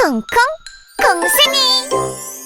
콩콩 콩순이.